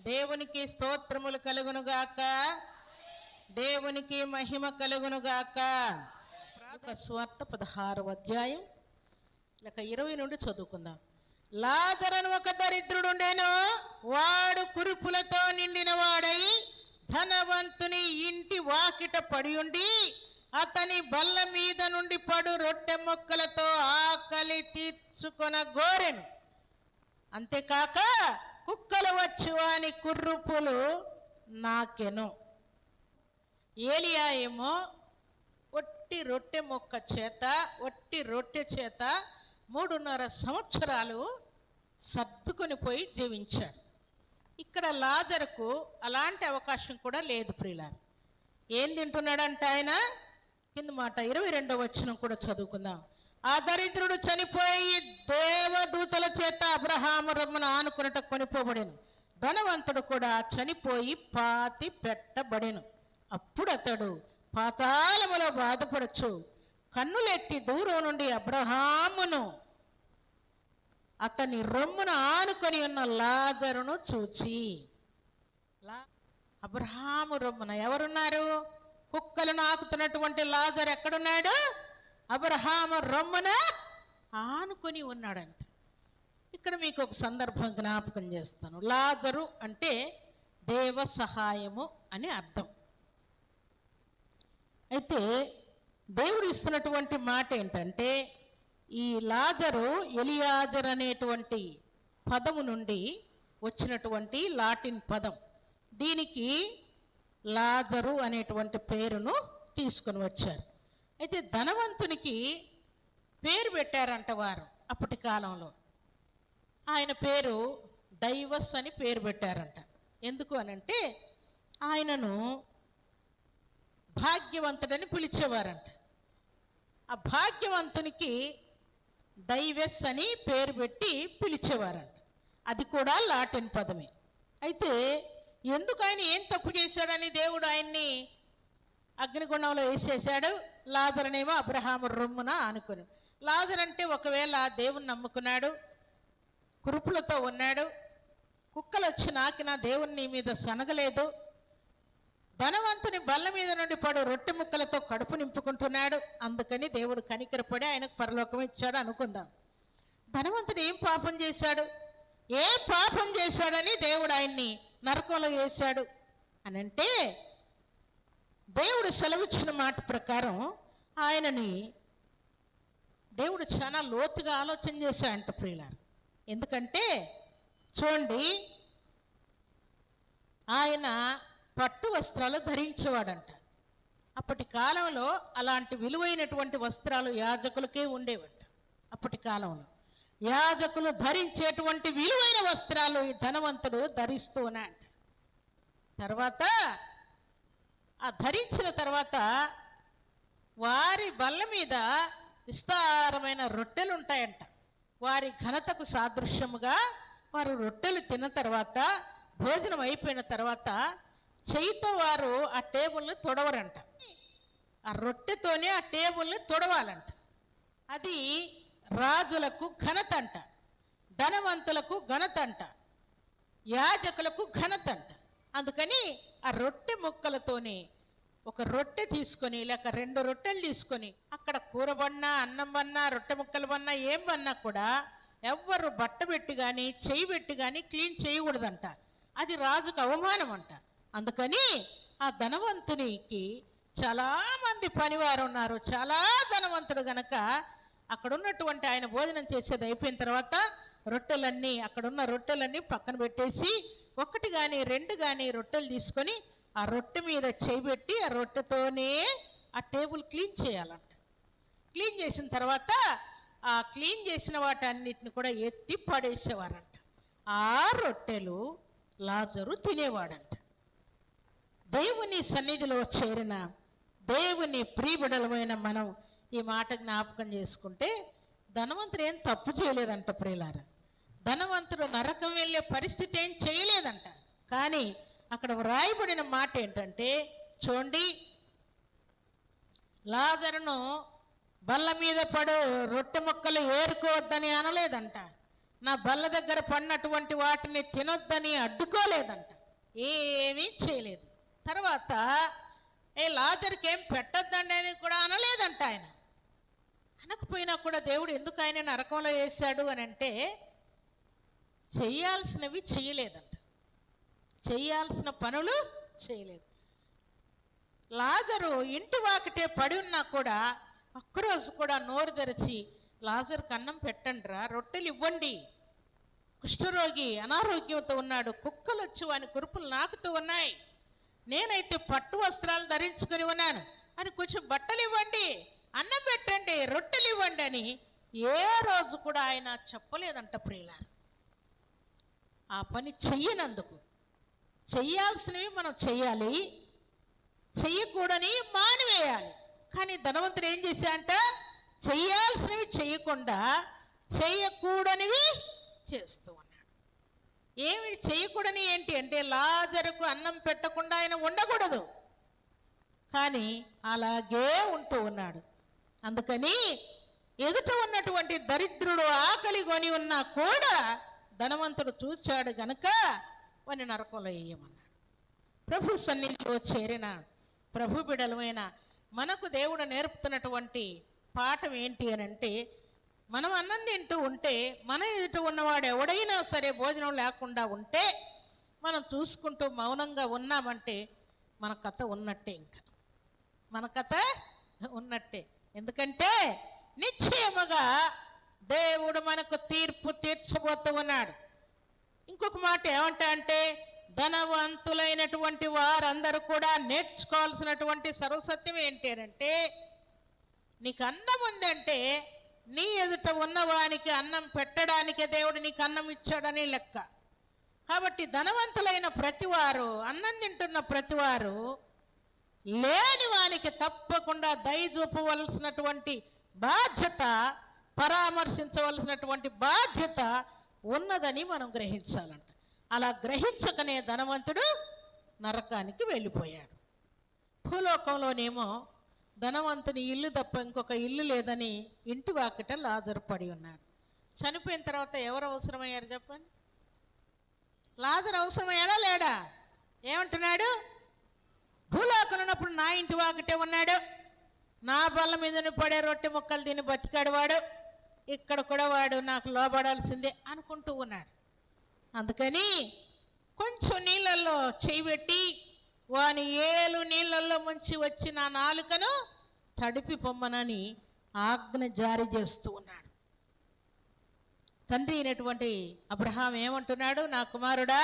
దేవునికి స్తోత్రములు కలుగునుగాక దేవునికి మహిమ కలుగునుగాక స్వార్థ పదహారవ అధ్యాయం. లేక ఇరవై నుండి చదువుకుందాం. లాజరను ఒక దరిద్రుడుండెను. వాడు కురుపులతో నిండిన వాడై ధనవంతుని ఇంటి వాకిట పడి ఉండి అతని బల్ల మీద నుండి పడు రొట్టె మొక్కలతో ఆకలి తీర్చుకొన గోరెను అంతేకాక కుక్కలు వచ్చు అని కుర్రుపులు నాకెను. ఏలియా ఏమో ఒట్టి రొట్టె మొక్క చేత ఒట్టి రొట్టె చేత మూడున్నర సంవత్సరాలు సర్దుకొని పోయి జీవించాడు. ఇక్కడ లాజర్కు అలాంటి అవకాశం కూడా లేదు ప్రియులారు. ఏం తింటున్నాడంట ఆయన? కింద మాట ఇరవై రెండవ వచ్చినం కూడా చదువుకుందాం. ఆ దరిద్రుడు చనిపోయి దేవదూతల చేత అబ్రహాము రమ్మను ఆనుకున్నట కొనిపోబడెను. ధనవంతుడు కూడా చనిపోయి పాతి పెట్టబడెను. అప్పుడు అతడు పాతాళములో బాధపడచ్చు. కన్నులెత్తి దూరం నుండి అబ్రహామును అతని రొమ్మున ఆనుకొని ఉన్న లాజరును చూచి లా- అబ్రహాము రొమ్మున ఎవరున్నారు? కుక్కలు నాకుతున్నటువంటి లాజర్ ఎక్కడున్నాడు? అబ్రహాము రొమ్మున ఆనుకొని ఉన్నాడంట. ఇక్కడ మీకు ఒక సందర్భం జ్ఞాపకం చేస్తాను. లాజరు అంటే దేవ సహాయము అని అర్థం. అయితే దేవుడు ఇస్తున్నటువంటి మాట ఏంటంటే ఈ లాజరు ఎలియాజర్ అనేటువంటి పదము నుండి వచ్చినటువంటి లాటిన్ పదం. దీనికి లాజరు అనేటువంటి పేరును తీసుకొని వచ్చారు. అయితే ధనవంతునికి పేరు పెట్టారంట వారు అప్పటి కాలంలో. ఆయన పేరు డైవస్ అని పేరు పెట్టారంట. ఎందుకు అనంటే ఆయనను భాగ్యవంతుడని పిలిచేవారంట. ఆ భాగ్యవంతునికి డైవస్ అని పేరు పెట్టి పిలిచేవారంట. అది కూడా లాటిన్ పదమే. అయితే ఎందుకు ఆయన ఏం తప్పు చేశాడని దేవుడు ఆయన్ని అగ్నిగుణంలో వేసేసాడు లాజరనేమో అబ్రహాము రొమ్మున ఆనుకుని. లాజర్ అంటే ఒకవేళ దేవుని నమ్ముకున్నాడు కురుపులతో ఉన్నాడు కుక్కలు వచ్చి నాకినా దేవుని నీ మీద సనగలేదు ధనవంతుని బల్ల మీద నుండి పడు రొట్టె ముక్కలతో కడుపు నింపుకుంటున్నాడు అందుకని దేవుడు కనికరపడి ఆయనకు పరలోకం ఇచ్చాడు అనుకుందాం. ధనవంతుడు ఏం పాపం చేశాడు? ఏ పాపం చేశాడని దేవుడు ఆయన్ని నరకంలో వేశాడు. అనంటే దేవుడు సెలవిచ్చిన మాట ప్రకారం ఆయనని దేవుడు చాలా లోతుగా ఆలోచన చేశాడంట ప్రియులారు. ఎందుకంటే చూడండి ఆయన పట్టు వస్త్రాలు ధరించేవాడంట. అప్పటి కాలంలో అలాంటి విలువైనటువంటి వస్త్రాలు యాజకులకే ఉండేవంట. అప్పటి కాలంలో యాజకులు ధరించేటువంటి విలువైన వస్త్రాలు ఈ ధనవంతుడు ధరిస్తూ ఉన్నాయంట తర్వాత ఆ ధరించిన తర్వాత వారి బల్ల మీద విస్తారమైన రొట్టెలు ఉంటాయంట. వారి ఘనతకు సాదృశ్యముగా వారు రొట్టెలు తిన్న తర్వాత భోజనం అయిపోయిన తర్వాత చేయితో వారు ఆ టేబుల్ని తొడవరంట. ఆ రొట్టెతోనే ఆ టేబుల్ని తొడవాలంట. అది రాజులకు ఘనత అంట ధనవంతులకు ఘనత అంట యాజకులకు ఘనత అంట అందుకని ఆ రొట్టె ముక్కలతోనే ఒక రొట్టె తీసుకొని లేక రెండు రొట్టెలు తీసుకొని అక్కడ కూర బన్నా అన్నం బన్నా రొట్టె ముక్కలు బన్నా ఏం బన్నా కూడా ఎవ్వరు బట్ట పెట్టి కానీ చేయి పెట్టి కానీ క్లీన్ చేయకూడదంట. అది రాజుకు అవమానం అంట. అందుకని ఆ ధనవంతునికి చాలామంది పనివారు ఉన్నారు. చాలా ధనవంతుడు గనక అక్కడ ఉన్నటువంటి ఆయన భోజనం చేసేది అయిపోయిన తర్వాత రొట్టెలన్నీ అక్కడున్న రొట్టెలన్నీ పక్కన పెట్టేసి ఒకటి కానీ రెండు కానీ రొట్టెలు తీసుకొని ఆ రొట్టె మీద చేయిబెట్టి ఆ రొట్టెతోనే ఆ టేబుల్ క్లీన్ చేయాలంట. క్లీన్ చేసిన తర్వాత ఆ క్లీన్ చేసిన వాటన్నిటిని కూడా ఎత్తి పడేసేవారంట. ఆ రొట్టెలు లాజరు తినేవాడంట. దేవుని సన్నిధిలో చేరిన దేవుని ప్రియబిడలమైన మనం ఈ మాట జ్ఞాపకం చేసుకుంటే ధనవంతుడు ఏం తప్పు చేయలేదంట ప్రియులారా. ధనవంతుడు నరకం వెళ్ళే పరిస్థితి ఏం చేయలేదంట. కానీ అక్కడ వ్రాయబడిన మాట ఏంటంటే చూడండి లాజరును బల్ల మీద పడు రొట్టె ముక్కలు ఏరుకోవద్దని అనలేదంట. నా బల్ల దగ్గర పడినటువంటి వాటిని తినొద్దని అడ్డుకోలేదంట. ఏమీ చేయలేదు. తర్వాత ఏ లాజర్కి ఏం పెట్టొద్దండి అని కూడా అనలేదంట ఆయన. అనకపోయినా కూడా దేవుడు ఎందుకు ఆయన నరకంలో వేశాడు అని అంటే చేయాల్సినవి చేయలేదంట. చేయాల్సిన పనులు చేయలేదు. లాజరు ఇంటి వాకిటే పడి ఉన్నా కూడా ఒక్కరోజు కూడా నోరు తెరిచి లాజర్కి అన్నం పెట్టండిరా రొట్టెలు ఇవ్వండి. కుష్ఠరోగి అనారోగ్యంతో ఉన్నాడు కుక్కలు వచ్చి వాని కురుపులు నాకుతూ ఉన్నాయి. నేనైతే పట్టు వస్త్రాలు ధరించుకొని ఉన్నాను. అని కొంచెం బట్టలు ఇవ్వండి అన్నం పెట్టండి రొట్టెలు ఇవ్వండి అని ఏ రోజు కూడా ఆయన చెప్పలేదంట ప్రియులారు. ఆ పని చెయ్యనందుకు. చెయ్యాల్సినవి మనం చెయ్యాలి. చెయ్యకూడని మానివేయాలి. కానీ ధనవంతుడు ఏం చేశాడంట? చెయ్యాల్సినవి చెయ్యకుండా చేయకూడనివి చేస్తూ ఉన్నాడు. ఏమి చేయకూడని ఏంటి అంటే లాజరుకు అన్నం పెట్టకుండా ఆయన ఉండకూడదు. కానీ అలాగే ఉంటూ ఉన్నాడు. అందుకని ఎదుట ఉన్నటువంటి దరిద్రుడు ఆకలి కొని ఉన్నా కూడా ధనవంతుడు చూచాడు గనుక వాని నరకంలో వేయమన్నాడు ప్రభు సన్నిధిలో చేరిన ప్రభు బిడలమైన మనకు దేవుడు నేర్పుతున్నటువంటి పాఠం ఏంటి అని అంటే మనం అన్నం తింటూ ఉంటే మన ఎదుట ఉన్నవాడు ఎవడైనా సరే భోజనం లేకుండా ఉంటే మనం చూసుకుంటూ మౌనంగా ఉన్నామంటే మన కథ ఉన్నట్టే ఇంకా. మన కథ ఉన్నట్టే. ఎందుకంటే నిశ్చయముగా దేవుడు మనకు తీర్పు తీర్చబోతూ ఉన్నాడు. ఇంకొక మాట ఏమంటా అంటే ధనవంతులైనటువంటి వారందరూ కూడా నేర్చుకోవాల్సినటువంటి సర్వసత్యం ఏంటంటే నీకు అన్నం ఉందంటే నీ ఎదుట ఉన్నవానికి అన్నం పెట్టడానికే దేవుడు నీకు అన్నం ఇచ్చాడని లెక్క. కాబట్టి ధనవంతులైన ప్రతివారు అన్నం తింటున్న ప్రతివారు లేని వానికి తప్పకుండా దయ చూపవలసినటువంటి బాధ్యత పరామర్శించవలసినటువంటి బాధ్యత ఉన్నదని మనం గ్రహించాలంట. అలా గ్రహించకనే ధనవంతుడు నరకానికి వెళ్ళిపోయాడు. భూలోకంలోనేమో ధనవంతుని ఇల్లు తప్ప ఇంకొక ఇల్లు లేదని ఇంటి వాకిట లాజరు పడి ఉన్నాడు. చనిపోయిన తర్వాత ఎవరు అవసరమయ్యారు చెప్పండి? లాజరు అవసరమయ్యాడా లేడా? ఏమంటున్నాడు? భూలోకంలో ఉన్నప్పుడు నా ఇంటి వాకిటే ఉన్నాడు. నా బల్ల మీద పడే రొట్టె ముక్కలు తిని బతికాడు వాడు. ఇక్కడ కూడా వాడు నాకు లోబడాల్సిందే అనుకుంటూ ఉన్నాడు. అందుకని కొంచెం నీళ్ళల్లో చేయి పెట్టి వాని ఏలు నీళ్ళల్లో ముంచి వచ్చి నా నాలుకను తడిపి పొమ్మనని ఆజ్ఞ జారీ చేస్తూ ఉన్నాడు. తండ్రి అయినటువంటి అబ్రహాం ఏమంటున్నాడు? నా కుమారుడా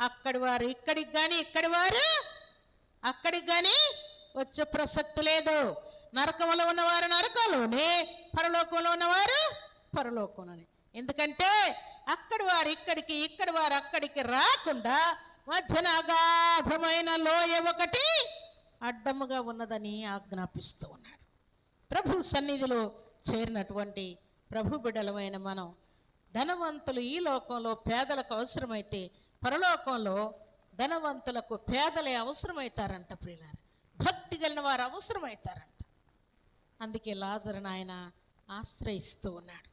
అక్కడి వారు ఇక్కడికి కానీ ఇక్కడి వారు అక్కడికి కానీ వచ్చే ప్రసక్తి లేదు. నరకంలో ఉన్నవారు నరకంలోనే పరలోకంలో ఉన్నవారు పరలోకంలోనే ఎందుకంటే అక్కడి వారు ఇక్కడికి ఇక్కడి వారు అక్కడికి రాకుండా మధ్యన అగాధమైన లోయ ఒకటి అడ్డముగా ఉన్నదని ఆజ్ఞాపిస్తూ ఉన్నాడు. ప్రభు సన్నిధిలో చేరినటువంటి ప్రభు బిడలమైన మనం ధనవంతులు ఈ లోకంలో పేదలకు అవసరమైతే పరలోకంలో ధనవంతులకు పేదలే అవసరమవుతారంట ప్రియులారు. భక్తి కలిగిన వారు అవసరమవుతారంట అందుకే లాజరును ఆయన ఆశ్రయిస్తూ ఉన్నాడు.